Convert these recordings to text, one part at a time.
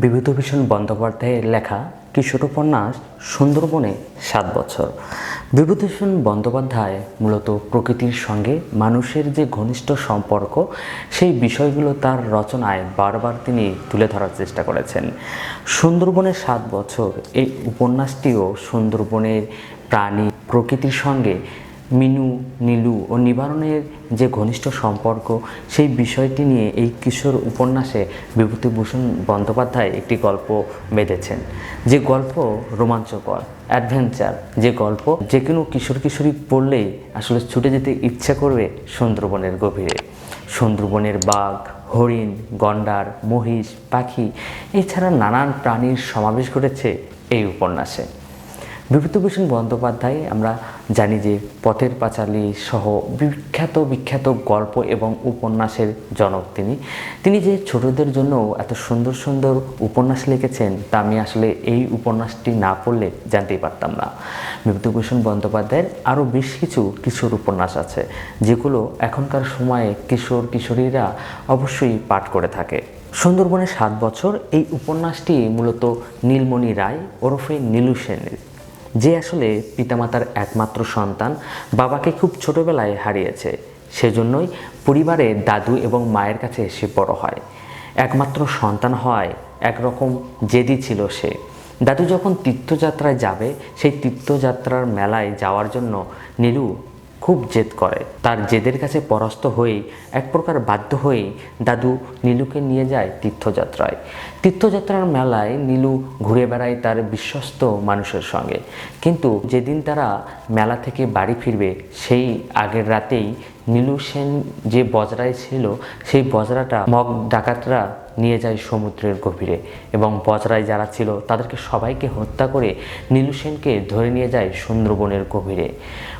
বিভূতিভূষণ বন্দ্যোপাধ্যায়ের লেখা কিশোর উপন্যাস সুন্দরবনে সাত বছর। বিভূতিভূষণ বন্দ্যোপাধ্যায় মূলত প্রকৃতির সঙ্গে মানুষের যে ঘনিষ্ঠ সম্পর্ক, সেই বিষয়গুলো তার রচনায় বারবার তিনি তুলে ধরার চেষ্টা করেছেন। সুন্দরবনের সাত বছর, এই উপন্যাসটিও সুন্দরবনের প্রাণী প্রকৃতির সঙ্গে মিনু, নীলু ও নিবারণের যে ঘনিষ্ঠ সম্পর্ক, সেই বিষয়টি নিয়ে এই কিশোর উপন্যাসে বিভূতিভূষণ বন্দ্যোপাধ্যায় একটি গল্প বেঁধেছেন। যে গল্প রোমাঞ্চকর, অ্যাডভেঞ্চার, যে গল্প যে কোনো কিশোর কিশোরী পড়লেই আসলে ছুটে যেতে ইচ্ছা করবে সুন্দরবনের গভীরে। সুন্দরবনের বাঘ, হরিণ, গন্ডার, মহিষ, পাখি, এছাড়া নানান প্রাণীর সমাবেশ ঘটেছে এই উপন্যাসে। বিভূতিভূষণ বন্দ্যোপাধ্যায়, আমরা জানি যে পথের পাঁচালী সহ বিখ্যাত বিখ্যাত গল্প এবং উপন্যাসের জনক তিনি। তিনি যে ছোটদের জন্য এত সুন্দর সুন্দর উপন্যাস লিখেছেন, তা আমি আসলে এই উপন্যাসটি না পড়লে জানতেই পারতাম না। বিভূতিভূষণ বন্দ্যোপাধ্যায়ের আরও বেশ কিছু কিশোর উপন্যাস আছে, যেগুলো এখনকার সময়ে কিশোর, কিশোরীরা অবশ্যই পাঠ করে থাকে। সুন্দরবনের সাত বছর, এই উপন্যাসটি মূলত নীলমণি রায় ওরফে নীলু সেনের। যে আসলে পিতামাতার একমাত্র সন্তান বাবাকে খুব ছোটবেলায় হারিয়েছে, সেজন্যই পরিবারে দাদু এবং মায়ের কাছে এসে বড় হয়। একমাত্র সন্তান হয় একরকম জেদি ছিল সে। দাদু যখন তীর্থযাত্রায় যাবে, সেই তীর্থযাত্রার মেলায় যাওয়ার জন্য নীলু খুব জেদ করে। তার জেদের কাছে পরাস্ত হয়ে এক প্রকার বাধ্য হয়ে দাদু নীলুকে নিয়ে যায় তীর্থযাত্রায়। তীর্থযাত্রার মেলায় নীলু ঘুরে বেড়ায় তার বিশ্বস্ত মানুষের সঙ্গে। কিন্তু যেদিন তারা মেলা থেকে বাড়ি ফিরবে, সেই আগের রাতেই নীলু সেন যে বজরায় ছিল, সেই বজরাটা মগ ডাকাতরা নিয়ে যায় সমুদ্রের গভীরে এবং বজরায় যারা ছিল, তাদেরকে সবাইকে হত্যা করে নীলু সেনকে ধরে নিয়ে যায় সুন্দরবনের গভীরে।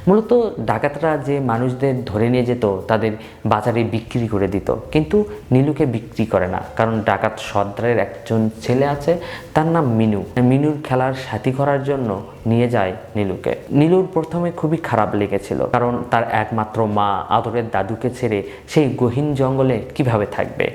মূলত ডাকাতরা যে মানুষদের ধরে নিয়ে যেত, তাদের বাজারে বিক্রি করে দিত। কিন্তু নীলুকে বিক্রি করে না, কারণ ডাকাত সর্দারের একজন ছেলে আছে, তার নাম মিনু। মিনুর খেলার সাথী করার জন্য নিয়ে যায় নীলুকে। নীলুর প্রথমে খুবই খারাপ লেগেছিল, কারণ তার একমাত্র মা আদরের দাদুকে ছেড়ে সেই গহীন জঙ্গলে কীভাবে থাকবে?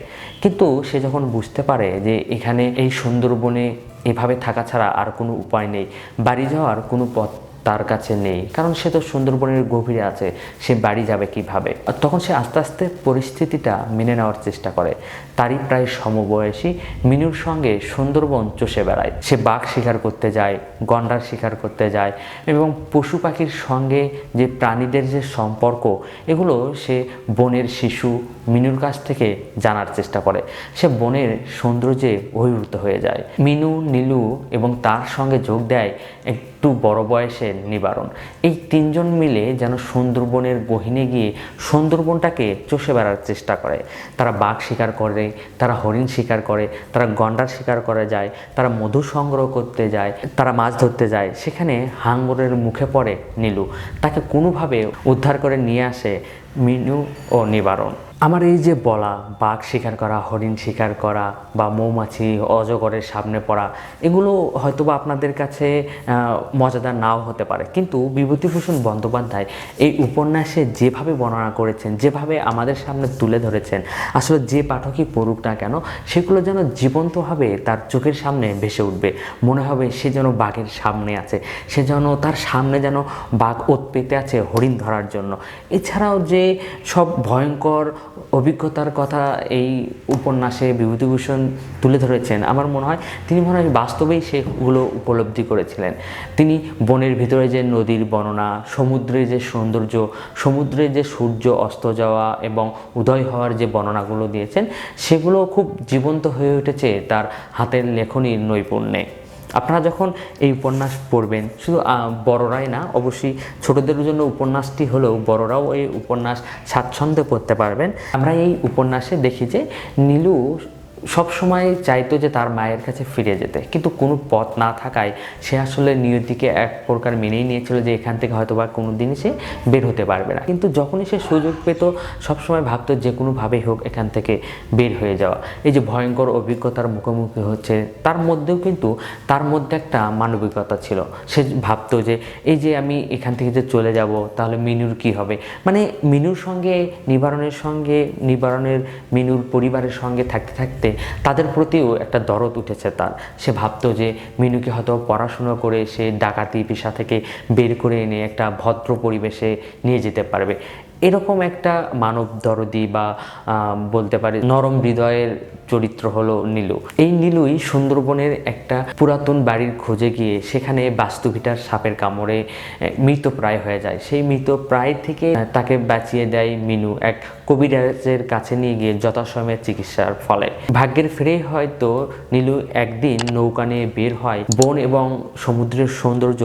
কিন্তু সে যখন বুঝতে পারে যে এখানে এই সুন্দরবনে এভাবে থাকা ছাড়া আর কোনো উপায় নেই, বাড়ি যাওয়ার কোনো পথ তার কাছে নেই। কারণ সে তো সুন্দরবনের গভীরে আছে, সে বাড়ি যাবে কীভাবে? তখন সে আস্তে আস্তে পরিস্থিতিটা মেনে নেওয়ার চেষ্টা করে। তারই প্রায় সমবয়সী মিনুর সঙ্গে সুন্দরবন চষে বেড়ায়। সে বাঘ শিকার করতে যায়, গন্ডার শিকার করতে যায় এবং পশু পাখির সঙ্গে যে প্রাণীদের যে সম্পর্ক, এগুলো সে বনের শিশু মিনুর কাছ থেকে জানার চেষ্টা করে। সে বনের সৌন্দর্যে অভিভূত হয়ে যায়। মিনু, নীলু এবং তার সঙ্গে যোগ দেয় একটু বড় বয়সের নিবারণ। এই তিনজন মিলে যেন সুন্দরবনের গহিনে গিয়ে সুন্দরবনটাকে চষে বেড়ার চেষ্টা করে। তারা বাঘ শিকার করে, তারা হরিণ শিকার করে, তারা গন্ডার শিকার করে যায়, তারা মধু সংগ্রহ করতে যায়, তারা মাছ ধরতে যায়। সেখানে হাঙ্গরের মুখে পড়ে নীলু। তাকে কোনোভাবে উদ্ধার করে নিয়ে আসে মিনু ও নিবারণ। আমার এই যে বলা, বাঘ শিকার করা, হরিণ শিকার করা বা মৌমাছি অজগরের সামনে পড়া, এগুলো হয়তোবা আপনাদের কাছে মজাদার নাও হতে পারে। কিন্তু বিভূতিভূষণ বন্দ্যোপাধ্যায় এই উপন্যাসে যেভাবে বর্ণনা করেছেন, যেভাবে আমাদের সামনে তুলে ধরেছেন, আসলে যে পাঠকই পড়ুক না কেন, সেগুলো যেন জীবন্তভাবে তার চোখের সামনে ভেসে উঠবে। মনে হবে সে যেন বাঘের সামনে আছে, সে যেন তার সামনে যেন বাঘ ওত পেতে আছে হরিণ ধরার জন্য। এছাড়াও যে সব ভয়ঙ্কর অভিজ্ঞতার কথা এই উপন্যাসে বিভূতিভূষণ তুলে ধরেছেন। আমার মনে হয় তিনি মনে হয় বাস্তবেই সেগুলো উপলব্ধি করেছিলেন। তিনি বনের ভিতরে যে নদীর বর্ণনা, সমুদ্রের যে সৌন্দর্য, সমুদ্রের যে সূর্য অস্ত যাওয়া এবং উদয় হওয়ার যে বর্ণনাগুলো দিয়েছেন, সেগুলো খুব জীবন্ত হয়ে উঠেছে তার হাতের লেখনীর নৈপুণ্যে। আপনারা যখন এই উপন্যাস পড়বেন, শুধু বড়রাই না, অবশ্যই ছোটদের জন্য উপন্যাসটি হলেও বড়রাও এই উপন্যাস স্বাচ্ছন্দ্যে পড়তে পারবেন। আমরা এই উপন্যাসে দেখি যে নীলু সব সময় চাইতো যে তার মায়ের কাছে ফিরে যেতে। কিন্তু কোনো পথ না থাকায় সে আসলে নিয়তিকে এক প্রকার মেনেই নিয়েছিল যে এখান থেকে হয়তো বা কোনো দিনই সে বের হতে পারবে না। কিন্তু যখনই সে সুযোগ পেত সবসময় ভাবতো যে কোনোভাবেই হোক এখান থেকে বের হয়ে যাওয়া। এই যে ভয়ঙ্কর অভিজ্ঞতার মুখোমুখি হচ্ছে, তার মধ্যেও কিন্তু তার মধ্যে একটা মানবিকতা ছিল। সে ভাবতো যে এই যে আমি এখান থেকে যে চলে যাব, তাহলে মিনুর কি হবে? মানে মিনুর সঙ্গে, নিবারণের সঙ্গে, নিবারণের, মিনুর পরিবারের সঙ্গে থাকতে থাকতে থাকতে তাদের প্রতিও একটা দরদ উঠেছে তার। সে ভাবতো যে মিনুকে হয়তো পড়াশুনো করে সে ডাকাতি পেশা থেকে বের করে এনে একটা ভদ্র পরিবেশে নিয়ে যেতে পারবে। এরকম একটা মানব দরদি বা বলতে পারি নরম হৃদয়ের চরিত্র হলো নীলু। এই নীলুই সুন্দরবনের একটা পুরাতন বাড়ির খোঁজে গিয়ে সেখানে বাস্তুভিটার সাপের কামড়ে মৃতপ্রায় হয়ে যায়। সেই মৃতপ্রায় থেকে তাকে বাঁচিয়ে দেয় মিনু এক কবিরাজের কাছে নিয়ে গিয়ে যথাসময়ে চিকিৎসার ফলে। ভাগ্যের ফিরেই হয়তো নীলু একদিন নৌকা নিয়ে বের হয় বন এবং সমুদ্রের সৌন্দর্য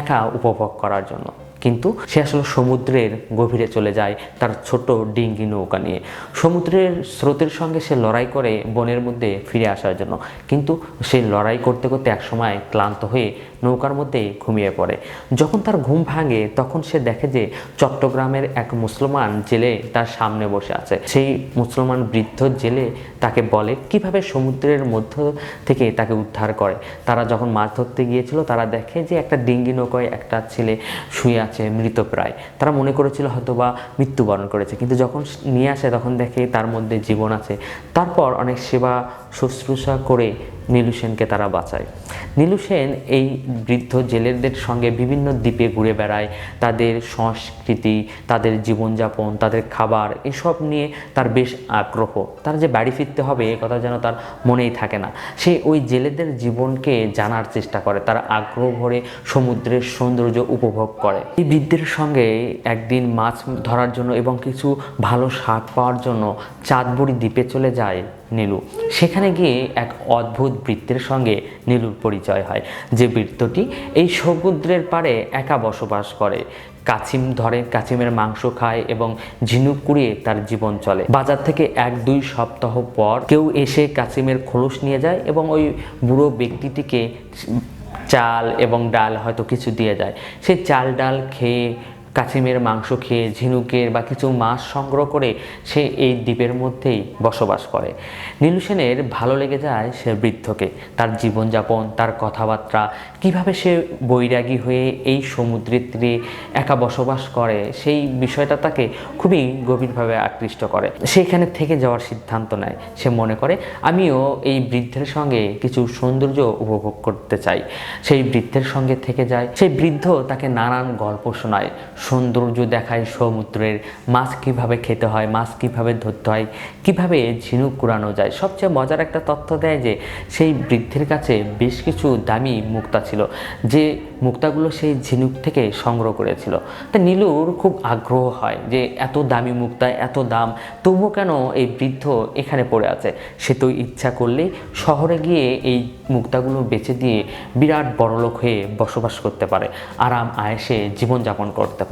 একা উপভোগ করার জন্য। কিন্তু সে আসলে সমুদ্রের গভীরে চলে যায় তার ছোট ডিঙ্গি নৌকা নিয়ে। সমুদ্রের স্রোতের সঙ্গে সে লড়াই করে বনের মধ্যে ফিরে আসার জন্য। কিন্তু সে লড়াই করতে করতে একসময় ক্লান্ত হয়ে নৌকার মধ্যে ঘুমিয়ে পড়ে। যখন তার ঘুম ভাঙে, তখন সে দেখে যে চট্টগ্রামের এক মুসলমান জেলে তার সামনে বসে আছে। সেই মুসলমান বৃদ্ধ জেলে তাকে বলে কীভাবে সমুদ্রের মধ্য থেকে তাকে উদ্ধার করে। তারা যখন মাছ ধরতে গিয়েছিল, তারা দেখে যে একটা ডিঙ্গি নৌকায় একটা ছেলে শুয়ে আছে মৃতপ্রায় তারা মনে করেছিল হয়তো বা মৃত্যুবরণ করেছে। কিন্তু যখন নিয়ে আসে, তখন দেখে তার মধ্যে জীবন আছে। তারপর অনেক সেবা শুশ্রূষা করে নীলু সেনকে তারা বাঁচায়। নীলু সেন এই বৃদ্ধ জেলেদের সঙ্গে বিভিন্ন দ্বীপে ঘুরে বেড়ায়। তাদের সংস্কৃতি, তাদের জীবনযাপন, তাদের খাবার এসব নিয়ে তার বেশ আগ্রহ। তার যে বাড়ি ফিরতে হবে এ কথা যেন তার মনেই থাকে না। সে ওই জেলেদের জীবনকে জানার চেষ্টা করে। তার আগ্রহ ভরে সমুদ্রের সৌন্দর্য উপভোগ করে। এই বৃদ্ধের সঙ্গে একদিন মাছ ধরার জন্য এবং কিছু ভালো শাক পাওয়ার জন্য চাঁদবুড়ি দ্বীপে চলে যায়। নীলু। সেখানে গিয়ে এক অদ্ভুত বৃত্তের সঙ্গে নীলুর পরিচয় হয়। যে বৃত্তটি এই সমুদ্রের পাড়ে একা বসবাস করে। কাছিম ধরে, কাছিমের মাংস খায় এবং ঝিনুক কুড়িয়ে তার জীবন চলে। বাজার থেকে এক দুই সপ্তাহ পর কেউ এসে কাছিমের খোলস নিয়ে যায় এবং ওই বুড়ো ব্যক্তিটিকে চাল এবং ডাল হয়তো কিছু দিয়ে যায়। সেই চাল ডাল খেয়ে কাছিমের মাংস খেয়ে ঝিনুকের বা কিছু মাছ সংগ্রহ করে সে এই দ্বীপের মধ্যেই বসবাস করে। নীলু সেনের ভালো লেগে যায় সে বৃদ্ধকে। তার জীবনযাপন, তার কথাবার্তা, কীভাবে সে বৈরাগী হয়ে এই সমুদ্রের তীরে একা বসবাস করে, সেই বিষয়টা তাকে খুবই গভীরভাবে আকৃষ্ট করে। সেইখানে থেকে যাওয়ার সিদ্ধান্ত নেয়। সে মনে করে, আমিও এই বৃদ্ধের সঙ্গে কিছু সৌন্দর্য উপভোগ করতে চাই। সেই বৃদ্ধের সঙ্গে থেকে যায়। সেই বৃদ্ধ তাকে নানান গল্প শোনায়। সৌন্দর্য দেখায় সমুদ্রের মাছ কীভাবে খেতে হয়, মাছ কীভাবে ধরতে হয়, কীভাবে ঝিনুক কুড়ানো যায়, সবচেয়ে মজার একটা তথ্য দেয় যে সেই বৃদ্ধের কাছে বেশ কিছু দামি মুক্তা ছিল, যে মুক্তাগুলো সেই ঝিনুক থেকে সংগ্রহ করেছিল। তা নীলুর খুব আগ্রহ হয় যে এত দামি মুক্তা, এত দাম, তবুও কেন এই বৃদ্ধ এখানে পড়ে আছে? সে তো ইচ্ছা করলেই শহরে গিয়ে এই মুক্তাগুলো বেচে দিয়ে বিরাট বড়লোক হয়ে বসবাস করতে পারে, আরাম আয়েসে জীবনযাপন করতে পারে।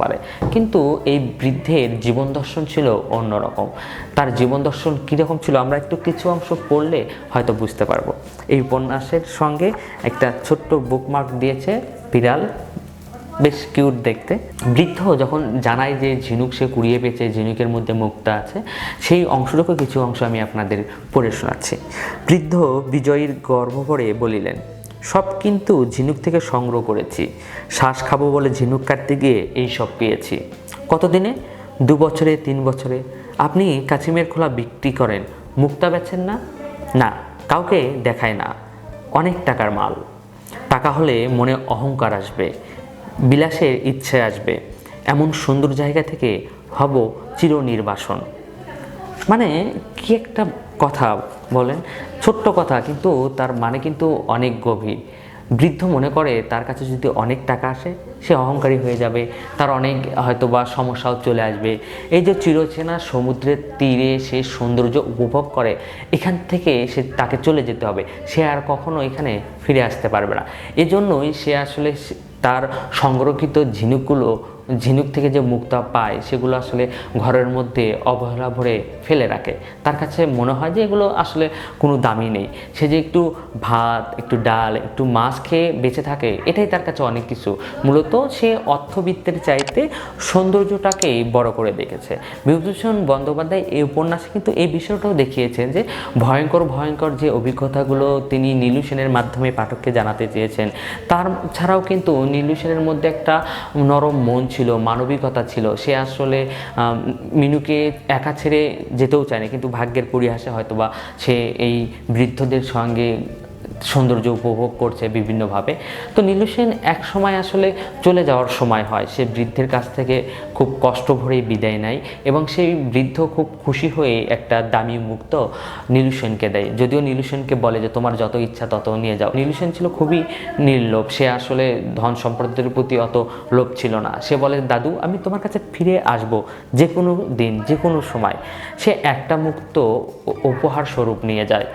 কিন্তু এই বৃদ্ধের জীবন দর্শন ছিল অন্যরকম তার জীবন দর্শন কীরকম ছিল আমরা একটু কিছু অংশ পড়লে হয়তো বুঝতে পারব। এই উপন্যাসের সঙ্গে একটা ছোট্ট বুকমার্ক দিয়েছে বিড়াল। বেশ কিউট দেখতে। বৃদ্ধ যখন জানায় যে ঝিনুক সে কুড়িয়ে পেয়েছে, ঝিনুকের মধ্যে মুক্তা আছে, সেই অংশটুকু কিছু অংশ আমি আপনাদের পড়ে শোনাচ্ছি। বৃদ্ধ বিজয়ীর গর্ব ভরে বলিলেন সব কিন্তু ঝিনুক থেকে সংগ্রহ করেছি। শ্বাস খাব বলে ঝিনুক কাটতে গিয়ে এই সব পেয়েছি। কতদিনে? দু বছরে, তিন বছরে। আপনি কাছিমের খোলা বিক্রি করেন। মুক্তা বেচেন না? না, কাউকে দেখায় না। অনেক টাকার মাল। টাকা হলে মনে অহংকার আসবে। বিলাসের ইচ্ছে আসবে। এমন সুন্দর জায়গা থেকে হব চিরনির্বাসন। মানে কি একটা কথা বলেন? ছোট্ট কথা, কিন্তু তার মানে কিন্তু অনেক গভীর। বৃদ্ধ মনে করে তার কাছে যদি অনেক টাকা আসে, সে অহংকারী হয়ে যাবে, তার অনেক হয়তো বা সমস্যাও চলে আসবে। এই যে চিরচেনা সমুদ্রের তীরে সে সৌন্দর্য উপভোগ করে, এখান থেকে সে তাকে চলে যেতে হবে। সে আর কখনো এখানে ফিরে আসতে পারবে না। এজন্যই সে আসলে তার সংরক্ষিত ঝিনুকগুলো ঝিনুক থেকে যে মুক্তা পায়, সেগুলো আসলে ঘরের মধ্যে অবহেলা ভরে ফেলে রাখে। তার কাছে মনে হয় যে এগুলো আসলে কোনো দামি নেই। সে যে একটু ভাত, একটু ডাল, একটু মাছ খেয়ে বেঁচে থাকে, এটাই তার কাছে অনেক কিছু। মূলত সে অর্থবিত্তের চাইতে সৌন্দর্যটাকেই বড় করে দেখেছে। বিভূতিভূষণ বন্দ্যোপাধ্যায় এই উপন্যাসে কিন্তু এই বিষয়টাও দেখিয়েছেন যে ভয়ঙ্কর ভয়ঙ্কর যে অভিজ্ঞতাগুলো তিনি নীলু সেনের মাধ্যমে পাঠককে জানাতে চেয়েছেন, তার ছাড়াও কিন্তু নীলু সেনের মধ্যে একটা নরম মন ছিল। ছিল, মানবিকতা ছিল, সে আসলে মিনুকে একা ছেড়ে যেতেও চায় না। কিন্তু ভাগ্যের পরিহাসে হয়তো বা সে এই বৃদ্ধদের সঙ্গে সৌন্দর্য উপভোগ করছে বিভিন্নভাবে। তো নীলু সেন এক সময় আসলে চলে যাওয়ার সময় হয়। সে বৃদ্ধের কাছ থেকে খুব কষ্ট ভরেই বিদায় নেয় এবং সেই বৃদ্ধ খুব খুশি হয়ে একটা দামি মুক্ত নীলু সেনকে দেয়। যদিও নীলু সেনকে বলে যে, তোমার যত ইচ্ছা তত নিয়ে যাও। নীলু সেন ছিল খুবই নির্লোভ। সে আসলে ধন সম্পদের প্রতি অত লোভ ছিল না। সে বলে, দাদু, আমি তোমার কাছে ফিরে আসব যে কোনো দিন যে কোনো সময়। সে একটা মুক্ত উপহার স্বরূপ নিয়ে যায়।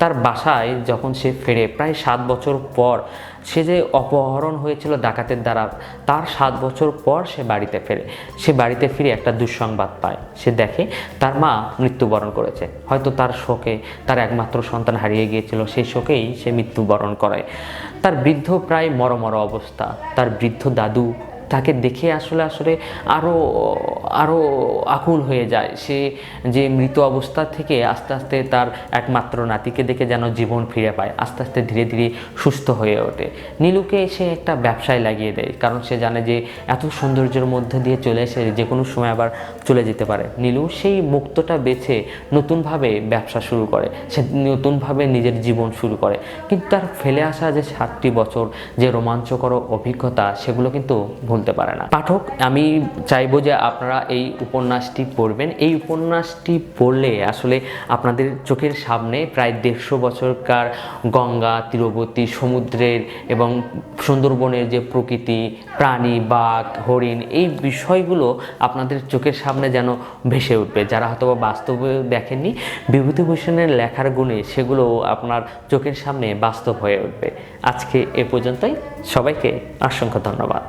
তার বাসায় যখন সে ফেরে, প্রায় সাত বছর পর সে যে অপহরণ হয়েছিল ডাকাতের দ্বারা, তার সাত বছর পর সে বাড়িতে ফেরে। সে বাড়িতে ফিরে একটা দুঃসংবাদ পায়। সে দেখে তার মা মৃত্যুবরণ করেছে। হয়তো তার শোকে তার একমাত্র সন্তান হারিয়ে গিয়েছিল, সেই শোকেই সে মৃত্যুবরণ করে। তার বৃদ্ধ প্রায় মরমর অবস্থা। তার বৃদ্ধ দাদু তাকে দেখে আসলে আসলে আরও আরও আকুল হয়ে যায়। সে যে মৃত অবস্থা থেকে আস্তে আস্তে তার একমাত্র নাতিকে দেখে যেন জীবন ফিরে পায়, আস্তে আস্তে ধীরে ধীরে সুস্থ হয়ে ওঠে। নীলুকে সে একটা ব্যবসায় লাগিয়ে দেয়, কারণ সে জানে যে এত সৌন্দর্যের মধ্যে দিয়ে চলে এসে যে কোনো সময় আবার চলে যেতে পারে। নীলু সেই মুক্তটা বেছে নতুনভাবে ব্যবসা শুরু করে। সে নতুনভাবে নিজের জীবন শুরু করে। কিন্তু তার ফেলে আসা যে সাতটি বছর যে রোমাঞ্চকর অভিজ্ঞতা, সেগুলো কিন্তু ভুলতে পারে না। পাঠক, আমি চাইব যে আপনারা এই উপন্যাসটি পড়বেন। এই উপন্যাসটি পড়লে আসলে আপনাদের চোখের সামনে প্রায় দেড়শো বছরকার গঙ্গা তীরবর্তী সমুদ্রের এবং সুন্দরবনের যে প্রকৃতি, প্রাণী, বাঘ, হরিণ, এই বিষয়গুলো আপনাদের চোখের সামনে যেন ভেসে উঠবে। যারা হয়তো বাস্তবে দেখেননি, বিভূতিভূষণের লেখার গুণে সেগুলো আপনার চোখের সামনে বাস্তব হয়ে উঠবে। আজকে এ পর্যন্তই। সবাইকে অসংখ্য ধন্যবাদ।